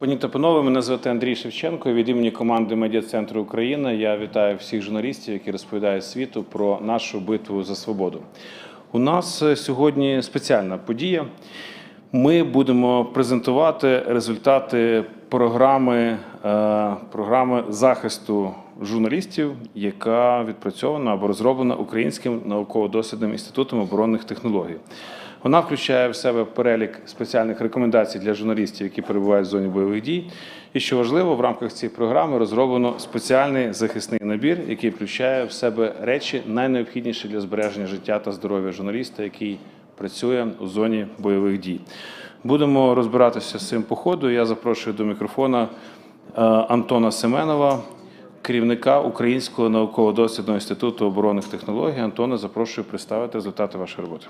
Пані та панове, мене звати Андрій Шевченко. Від імені команди Медіа Центру Україна я вітаю всіх журналістів, які розповідають світу про нашу битву за свободу. У нас е, сьогодні спеціальна подія. Ми будемо презентувати результати програми, е, програми захисту журналістів, яка відпрацьована або розроблена Українським науково-дослідним інститутом оборонних технологій. Вона включає в себе перелік спеціальних рекомендацій для журналістів, які перебувають в зоні бойових дій. І що важливо, в рамках цієї програми розроблено спеціальний захисний набір, який включає в себе речі найнеобхідніші для збереження життя та здоров'я журналіста, який працює у зоні бойових дій. Будемо розбиратися з цим по. Я запрошую до мікрофона е, Антона Семенова, керівника Українського науково-дослідного інституту оборонних технологій. Антона, запрошую представити результати вашої роботи.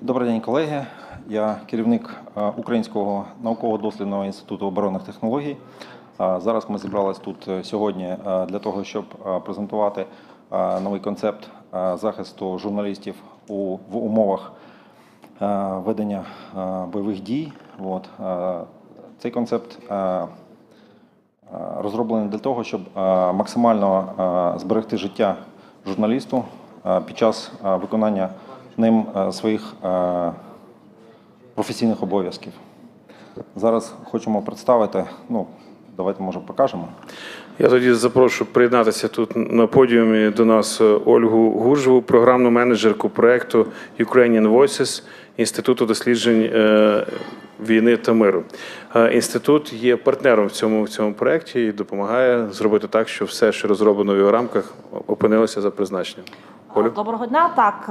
Добрий день, колеги. Я керівник е, Українського науково-дослідного інституту оборонних технологій. Е, Зараз ми зібрались тут е, сьогодні для того, щоб презентувати новий концепт захисту журналістів у в умовах ведення бойових дій. От. Цей концепт розроблений для того, щоб максимально зберегти життя журналісту під час виконання ним е, своїх е, професійних обов'язків. Зараз хочемо представити, ну, давайте може покажемо. Я тоді запрошую приєднатися тут на подіумі до нас е, Ольгу Гужеву, програмну менеджерку проекту Ukrainian Voices Інституту досліджень війни та миру. Е, Інститут є партнером в цьому, в цьому проєкті і допомагає зробити так, щоб все, що розроблено в його рамках, опинилося за призначенням. Олю? Доброго дня. Так,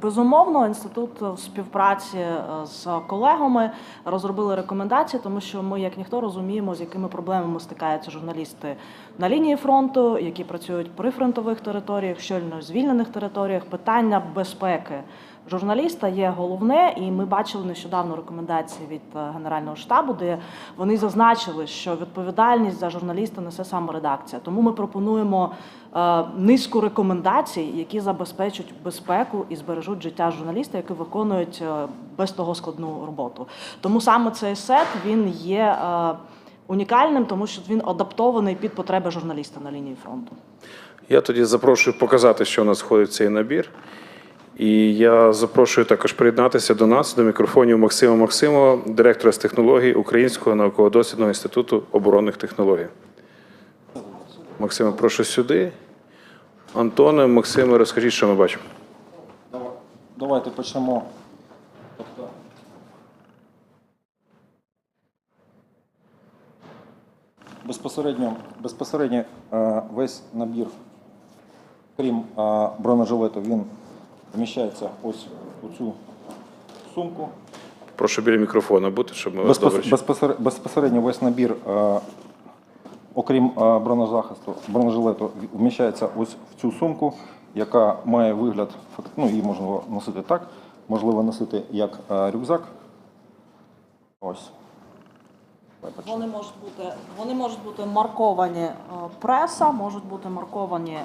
безумовно, інститут в співпраці е, з колегами розробили рекомендації, тому що ми, як ніхто, розуміємо, з якими проблемами стикаються журналісти на лінії фронту, які працюють при фронтових територіях, щойно звільнених територіях. Питання безпеки журналіста є головне, і ми бачили нещодавно рекомендації від е, Генерального штабу, де вони зазначили, що відповідальність за журналіста несе саме редакція. Тому ми пропонуємо е, низку рекомендацій, які забезпечать безпеку і збережуть життя журналіста, які виконують е, без того складну роботу. Тому саме цей сет він є унікальним, тому що він адаптований під потреби журналіста на лінії фронту. Я тоді запрошую показати, що у нас входить в цей набір. І я запрошую також приєднатися до нас, до мікрофонів Максима Максимова, директора з технологій Українського науково-дослідного інституту оборонних технологій. Максиме, прошу сюди. Антоне, Максиме, розкажіть, що ми бачимо. Давайте почнемо. Безпосередньо, безпосередньо е, весь набір, крім е, бронежилету, він вміщається ось у цю сумку. Прошу біля мікрофона бути, щоб ми вас добре. безпосер- Безпосередньо весь набір, е, окрім е, бронезахисту, бронежилету, вміщається ось в цю сумку, яка має вигляд, фак- ну її можна носити так, можливо носити як е, рюкзак. Ось. Вони можуть бути вони можуть бути марковані е, преса, можуть бути марковані е,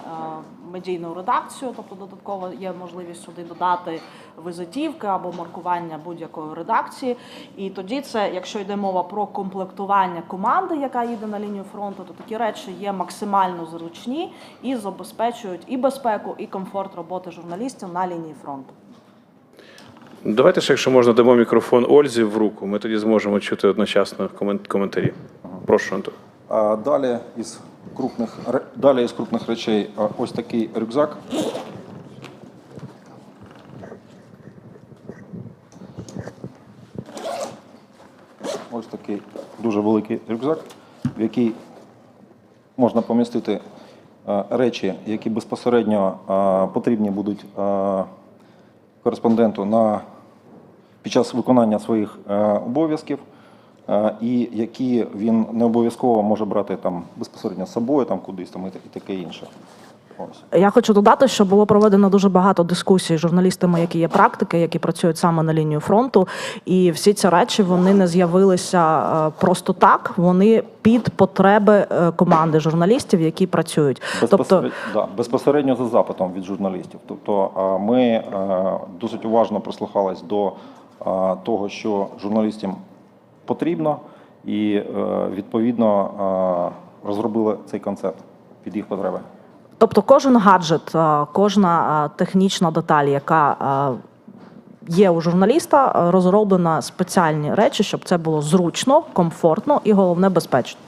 медійною редакцією, тобто додатково є можливість сюди додати визитівки або маркування будь-якої редакції. І тоді це, якщо йде мова про комплектування команди, яка їде на лінію фронту, то такі речі є максимально зручні і забезпечують і безпеку, і комфорт роботи журналістів на лінії фронту. Давайте ще, якщо можна, дамо мікрофон Ользі в руку. Ми тоді зможемо чути одночасно комен- коментарі. Прошу, Антон. А далі із крупних, далі із крупних речей ось такий рюкзак. Ось такий дуже великий рюкзак, в який можна помістити е, речі, які безпосередньо е, потрібні будуть е, кореспонденту на, під час виконання своїх обов'язків, і які він не обов'язково може брати там безпосередньо з собою, там кудись там і таке інше. Ось. Я хочу додати, що було проведено дуже багато дискусій з журналістами, які є практики, які працюють саме на лінію фронту. І всі ці речі вони не з'явилися е, просто так. Вони під потреби е, команди журналістів, які працюють. Тобто, да, безпосередньо за запитом від журналістів. Тобто ми е, досить уважно прислухались до того, що журналістам потрібно, і е, відповідно розробили цей концепт під їх потреби. тобто, кожен гаджет, е, кожна е, технічна деталь, яка е, є у журналіста, е, розроблена спеціальні речі, щоб це було зручно, комфортно і головне безпечно.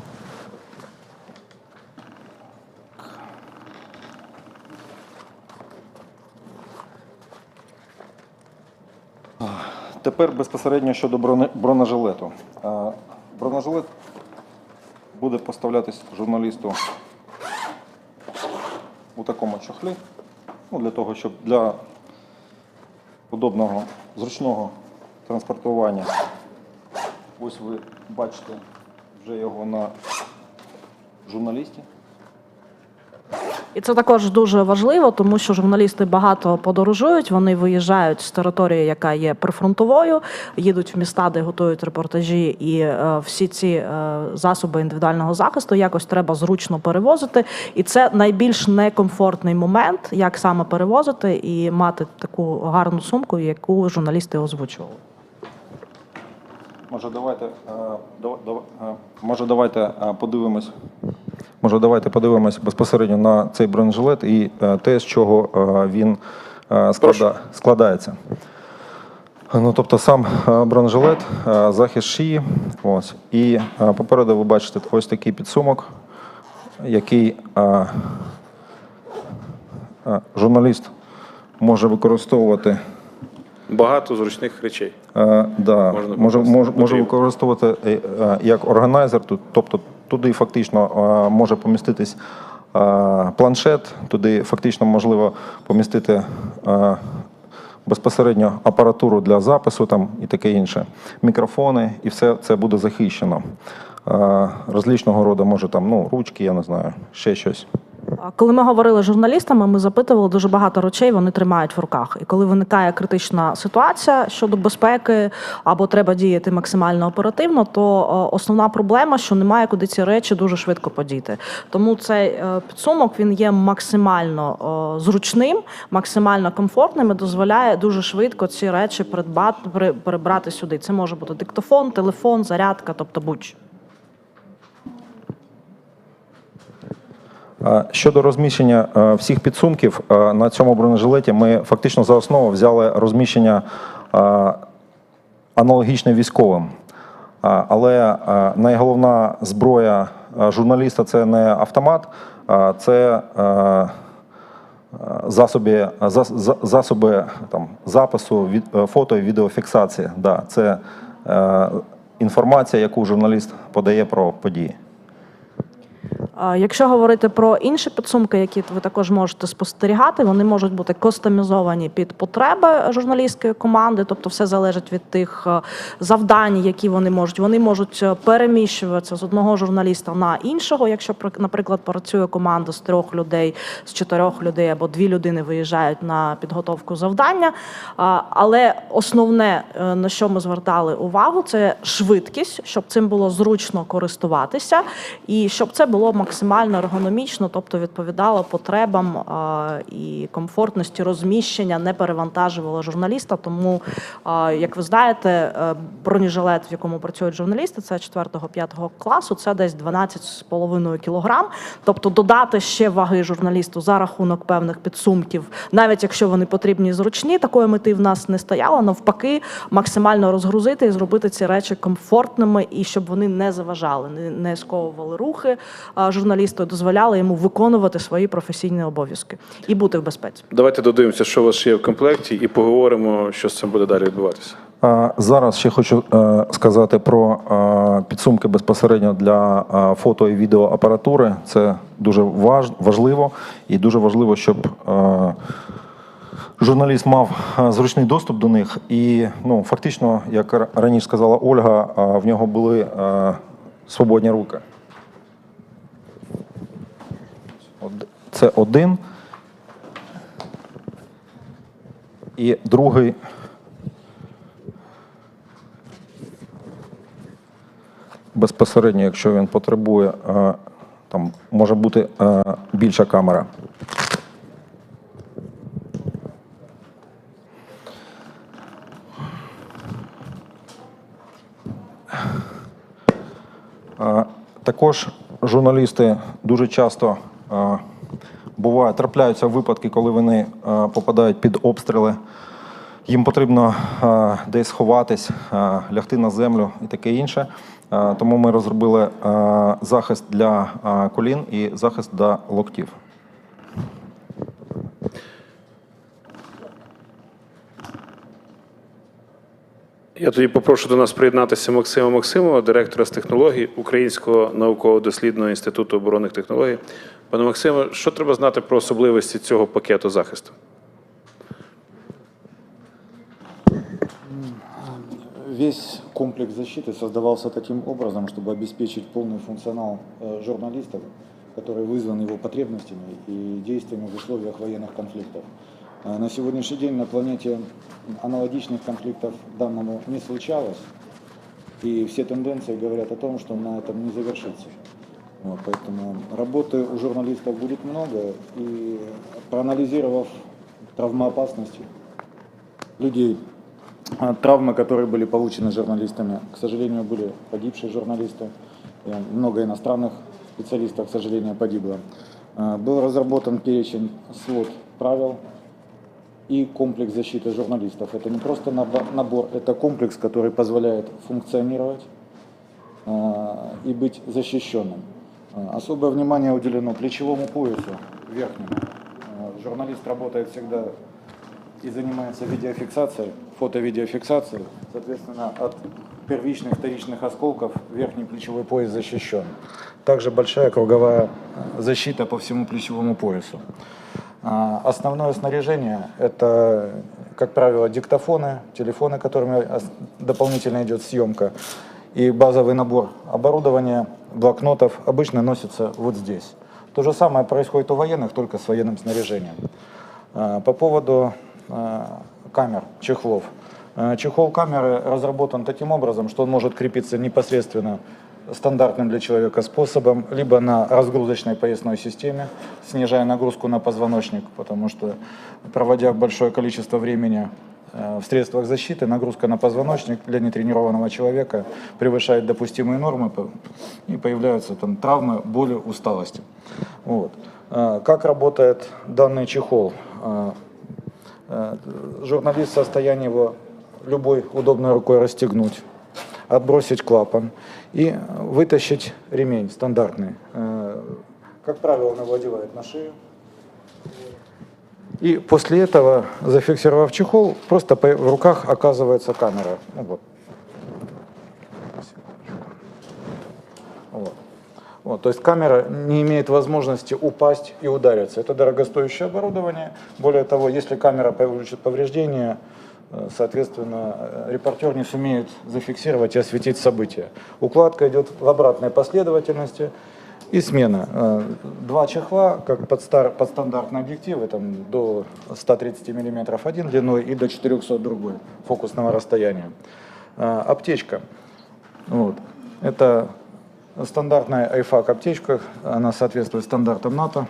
Тепер безпосередньо щодо бронежилету. Е, Бронежилет буде поставлятись журналісту у такому чохлі, ну, для того, щоб для удобного, зручного транспортування. Ось ви бачите вже його на журналісті. І це також дуже важливо, тому що журналісти багато подорожують. Вони виїжджають з території, яка є прифронтовою, їдуть в міста, де готують репортажі, і е, всі ці е, засоби індивідуального захисту якось треба зручно перевозити. І це найбільш некомфортний момент, як саме перевозити і мати таку гарну сумку, яку журналісти озвучували. Може, давайте, е, е, може, давайте подивимось. Може, давайте подивимось безпосередньо на цей бронежилет і е, те, з чого е, він е, склада, складається. Ну, тобто сам бронежилет, захист шиї. Ось. І попереду ви бачите ось такий підсумок, який журналіст може використовувати. Багато зручних речей. Е, да, Можна може, може, може використовувати як органайзер, тобто туди фактично е, може поміститись е, планшет, туди фактично можливо помістити е, безпосередньо апаратуру для запису там, і таке інше, мікрофони, і все це буде захищено. Розлічного роду, може там ну, ручки, я не знаю, ще щось. Коли ми говорили з журналістами, ми запитували дуже багато речей, вони тримають в руках. І коли виникає критична ситуація щодо безпеки або треба діяти максимально оперативно, то основна проблема, що немає куди ці речі дуже швидко подіти. Тому цей е, підсумок він є максимально зручним, максимально комфортним і дозволяє дуже швидко ці речі придбати при- перебрати сюди. Це може бути диктофон, телефон, зарядка, тобто будь-що. Е, Щодо розміщення е, всіх підсумків е, на цьому бронежилеті, ми фактично за основу взяли розміщення е, аналогічне військовим. Але найголовна зброя журналіста це не автомат, це засоби, засоби там, запису, від- фото і відеофіксації. Да, це інформація, яку журналіст подає про події. Якщо говорити про інші підсумки, які ви також можете спостерігати, вони можуть бути кастомізовані під потреби журналістської команди, тобто все залежить від тих е, завдань, які вони можуть. Вони можуть е, переміщуватися з одного журналіста на іншого. Якщо наприклад працює команда з трьох людей, з чотирьох людей або дві людини виїжджають на підготовку завдання. Але основне, е, на що ми звертали увагу, це швидкість, щоб цим було зручно користуватися, і щоб це було максимально ергономічно, тобто відповідало потребам і комфортності розміщення, не перевантажувало журналіста. Тому, як ви знаєте, е, бронежилет, в якому працюють журналісти, це 4-5 класу, це десь 12,5 кілограм. Тобто додати ще ваги журналісту за рахунок певних підсумків, навіть якщо вони потрібні зручні, такої мети в нас не стояло. Навпаки, максимально розгрузити і зробити ці речі комфортними і щоб вони не заважали, не, не сковували рухи а, журналісту, дозволяли йому виконувати свої професійні обов'язки і бути в безпеці. Давайте додивимося, що у вас є в комплекті, і поговоримо, що з цим буде далі відбуватися. Зараз ще хочу е, сказати про е, підсумки безпосередньо для е, фото і відеоапаратури. Це дуже важ, важливо і дуже важливо, щоб журналіст мав зручний доступ до них. І ну, фактично, як раніше сказала Ольга, в нього були свободні руки. Це один. І другий. Безпосередньо, якщо він потребує, е, там може бути е, більша камера. Е, також журналісти дуже часто буває, трапляються випадки, коли вони е, попадають під обстріли. Їм потрібно е, десь сховатись, е, лягти на землю і таке інше. Тому ми розробили захист для колін і захист для локтів. Я тоді попрошу до нас приєднатися Максима Максимова, директора з технологій Українського науково-дослідного інституту оборонних технологій. Пане Максиме, що треба знати про особливості цього пакету захисту? Весь комплекс защиты создавался таким образом, чтобы обеспечить полный функционал э, журналистов, который вызван его потребностями и действиями в условиях военных конфликтов. Э, На сегодняшний день на планете аналогичных конфликтов данному не случалось, и все тенденции говорят о том, что на этом не завершится. Вот, поэтому работы у журналистов будет много, и проанализировав травмоопасность людей, а, Травмы, которые были получены журналистами, к сожалению, были погибшие журналисты. Много иностранных специалистов, к сожалению, погибло. А, Был разработан перечень свод правил и комплекс защиты журналистов. Это не просто набор, это комплекс, который позволяет функционировать а, и быть защищенным. А, Особое внимание уделено плечевому поясу верхнему. А, Журналист работает всегда и занимается видеофиксацией, фото-видеофиксацией. Соответственно, от первичных, вторичных осколков верхний плечевой пояс защищен. Также большая круговая э, защита по всему плечевому поясу. Основное снаряжение – это, как правило, диктофоны, телефоны, которыми дополнительно идет съемка, и базовый набор оборудования, блокнотов обычно носится вот здесь. То же самое происходит у военных, только с военным снаряжением. А, По поводу а, камер, чехлов. А, Чехол камеры разработан таким образом, что он может крепиться непосредственно стандартным для человека способом, либо на разгрузочной поясной системе, снижая нагрузку на позвоночник, потому что проводя большое количество времени в средствах защиты, нагрузка на позвоночник для нетренированного человека превышает допустимые нормы, и появляются там травмы, боли, усталости. Вот. А, Как работает данный чехол? Э, Журналист в состоянии его любой удобной рукой расстегнуть, отбросить клапан и вытащить ремень стандартный. Э, Как правило, он его одевает на шею. И после этого, зафиксировав чехол, просто в руках оказывается камера. Ну, вот. Вот. Вот, то есть камера не имеет возможности упасть и удариться. Это дорогостоящее оборудование. Более того, если камера получит повреждение, э, соответственно, э, репортер не сумеет зафиксировать и осветить события. Укладка идет в обратной последовательности и смена. Э, Два чехла, как под, стар, под стандартные объективы, там, до 130 мм один длиной и до 400 другой фокусного расстояния. Э, Аптечка. Вот. Это стандартная IFAC аптечка, она соответствует стандартам НАТО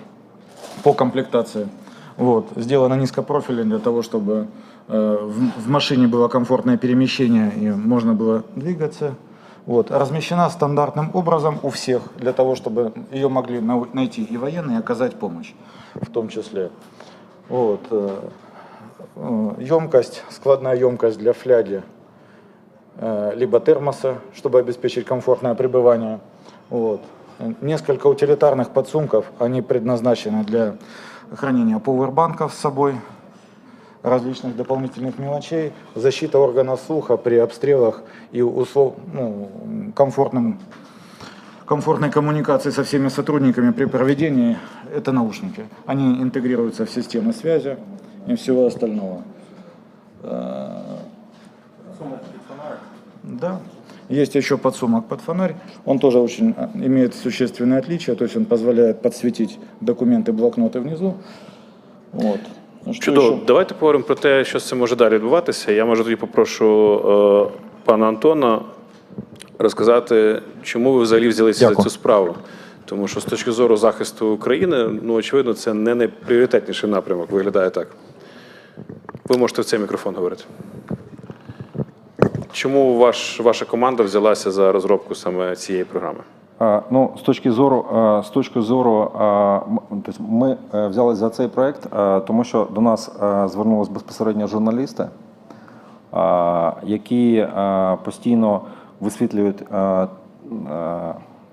по комплектации. Вот. Сделана низкопрофильно для того, чтобы э, в машине было комфортное перемещение и можно было двигаться. Вот. Размещена стандартным образом у всех, для того, чтобы ее могли найти и военные, и оказать помощь в том числе. Вот. э, э, Емкость, складная емкость для фляги э, либо термоса, чтобы обеспечить комфортное пребывание. Вот. Несколько утилитарных подсумков, они предназначены для хранения пауэрбанков с собой, различных дополнительных мелочей, защита органов слуха при обстрелах и услов, ну, комфортным, комфортной коммуникации со всеми сотрудниками при проведении – это наушники. Они интегрируются в системы связи и всего остального. Да. Есть еще подсумок под фонарь. Он тоже очень а, имеет существенное отличие, то есть он позволяет подсветить документы, блокноты внизу. Вот. Ну, Чудово. Давайте поговоримо про те, що з цим може далі відбуватися. Я може тоді попрошу е, пана Антона розказати, чому ви взагалі взялися за цю справу. Тому що з точки зору захисту України, ну очевидно, це не найпріоритетніший напрямок. Виглядає так. Ви можете в цей мікрофон говорити. Чому ваш, ваша команда взялася за розробку саме цієї програми? А, Ну, з точки зору, з точки зору, тобто ми е, взялися за цей проект, тому що до нас звернулись безпосередньо журналісти, які постійно висвітлюють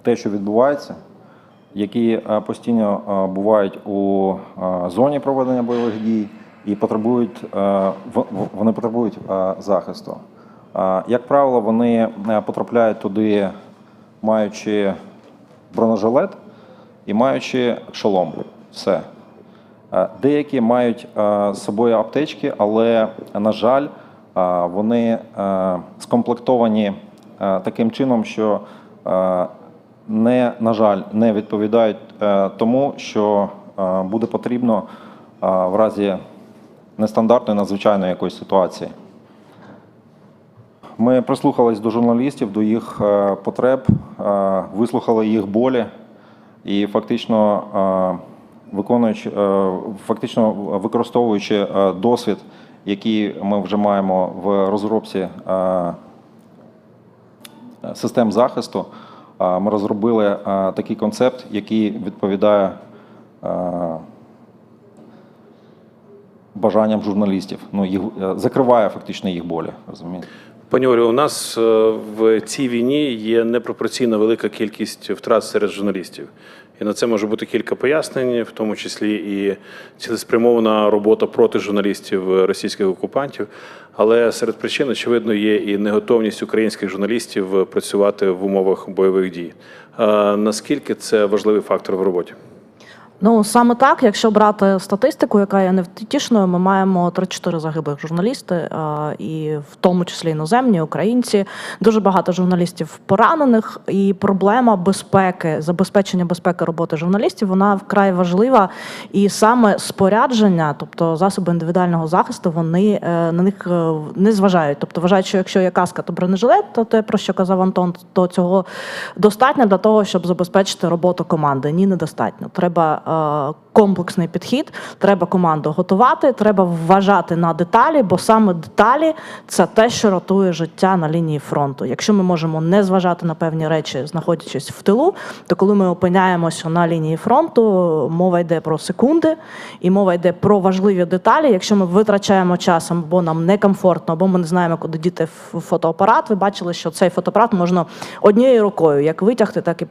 те, що відбувається, які постійно бувають у зоні проведення бойових дій і потребують, вони потребують захисту. Як правило, вони е, потрапляють туди, маючи бронежилет і маючи шолом. Все. Е, Деякі мають е, з собою аптечки, але, на жаль, е, вони скомплектовані таким чином, що не, на жаль, не відповідають тому, що буде потрібно в разі нестандартної надзвичайної якоїсь ситуації. Ми прислухались до журналістів, до їх е, потреб, е, вислухали їх болі і фактично е, виконуючи, фактично використовуючи досвід, який ми вже маємо в розробці систем захисту, ми розробили такий концепт, який відповідає бажанням журналістів. Ну, їх, закриває фактично їх болі. Розумієте? Пані Олю, у нас е, в цій війні є непропорційно велика кількість втрат серед журналістів. І на це може бути кілька пояснень, в тому числі і цілеспрямована робота проти журналістів е, російських окупантів. Але серед причин, очевидно, є і неготовність українських журналістів е, працювати в умовах бойових дій. Наскільки це важливий фактор в роботі? Ну саме так, якщо брати статистику, яка є невтішною, ми маємо 3-4 загиблих журналісти, і в тому числі іноземні, українці. Дуже багато журналістів поранених, і проблема безпеки, забезпечення безпеки роботи журналістів, вона вкрай важлива. І саме спорядження, тобто засоби індивідуального захисту, вони е, на них е, не зважають. Тобто вважають, що якщо є каска, то бронежилет, то те, про що казав Антон, то цього достатньо для того, щоб забезпечити роботу команди. Ні, недостатньо. Треба е, комплексний підхід, треба команду готувати, треба вважати на деталі, бо саме деталі це те, що рятує життя на лінії фронту. Якщо ми можемо не зважати на певні речі, знаходячись в тилу, то коли ми опиняємося на лінії фронту, мова йде про секунди, і мова йде про важливі деталі. Якщо ми витрачаємо час, або нам некомфортно, або ми не знаємо, куди діти фотоапарат. Ви бачили, що цей фотоапарат можна однією рукою як витягти, так і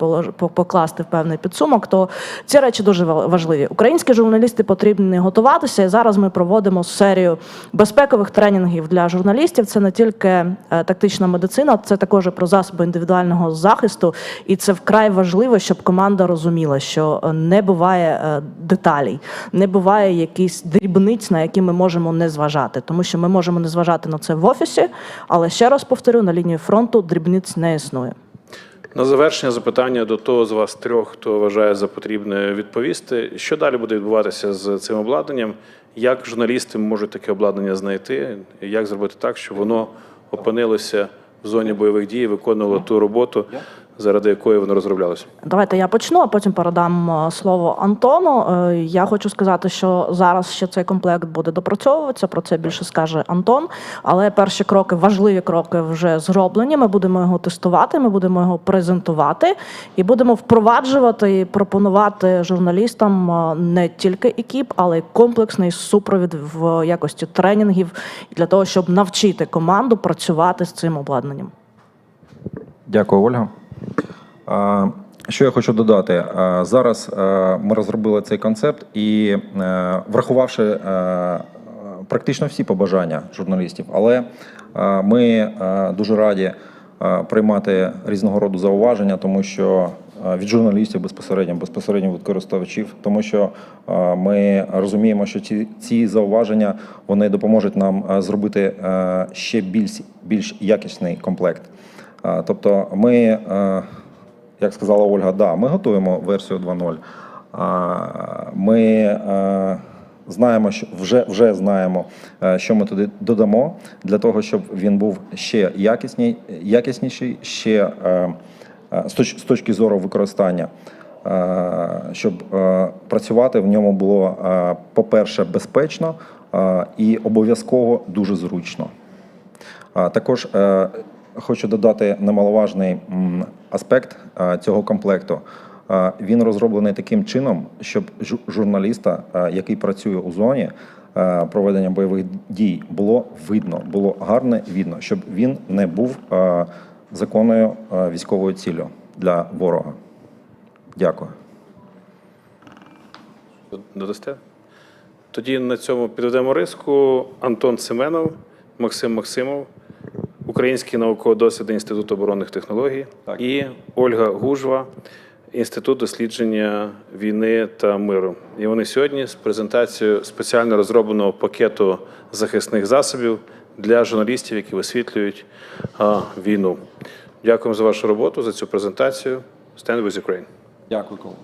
покласти в певний підсумок. То ці речі дуже ва- важливі. Українські журналісти потрібні готуватися. І зараз ми проводимо серію безпекових тренінгів для журналістів. Це не тільки е, тактична медицина, це також про засоби індивідуального захисту. І це вкрай важливо, щоб команда розуміла, що е, не буває е, деталей, не буває якихось дрібниць, на які ми можемо не зважати, тому що ми можемо не зважати на це в офісі, але ще раз повторю, на лінії фронту дрібниць не існує. На завершення запитання до того з вас трьох, хто вважає за потрібне відповісти. Що далі буде відбуватися з цим обладнанням? Як журналісти можуть таке обладнання знайти? Як зробити так, щоб воно опинилося в зоні бойових дій, виконувало ту роботу, заради якої воно розроблялося? Давайте я почну, а потім передам е, слово Антону. Е, Я хочу сказати, що зараз ще цей комплект буде допрацьовуватися. Про це більше скаже Антон. Але перші кроки, важливі кроки вже зроблені. Ми будемо його тестувати, ми будемо його презентувати і будемо впроваджувати і пропонувати журналістам е, не тільки екіп, але й комплексний супровід в якості тренінгів для того, щоб навчити команду працювати з цим обладнанням. Дякую, Ольга. Що я хочу додати? Зараз ми розробили цей концепт і, е, врахувавши е, практично всі побажання журналістів, але е, ми дуже раді приймати різного роду зауваження, тому що від журналістів безпосередньо, безпосередньо від користувачів, тому що ми розуміємо, що ці, ці зауваження вони допоможуть нам зробити ще більш, більш якісний комплект. Тобто, ми, е, як сказала Ольга, да, ми готуємо версію 2.0. Ми е, знаємо, що вже, вже знаємо, е, що ми туди додамо для того, щоб він був ще якісний, якісніший, ще з точки зору використання. Щоб працювати в ньому було, по-перше, безпечно і обов'язково дуже зручно. Також хочу додати немаловажний аспект цього комплекту. Він розроблений таким чином, щоб журналіста, який працює у зоні проведення бойових дій, було видно, було гарно видно, щоб він не був законною військовою ціллю для ворога. Дякую. Додасте? Тоді на цьому підведемо риску. Антон Семенов, Максим Максимов, Український науково-дослідний інститут оборонних технологій Так. і Ольга Гужва, Інститут дослідження війни та миру. І вони сьогодні з презентацією спеціально розробленого пакету захисних засобів для журналістів, які висвітлюють а, війну. Дякуємо за вашу роботу, за цю презентацію. Stand with Ukraine. Дякую, колеги.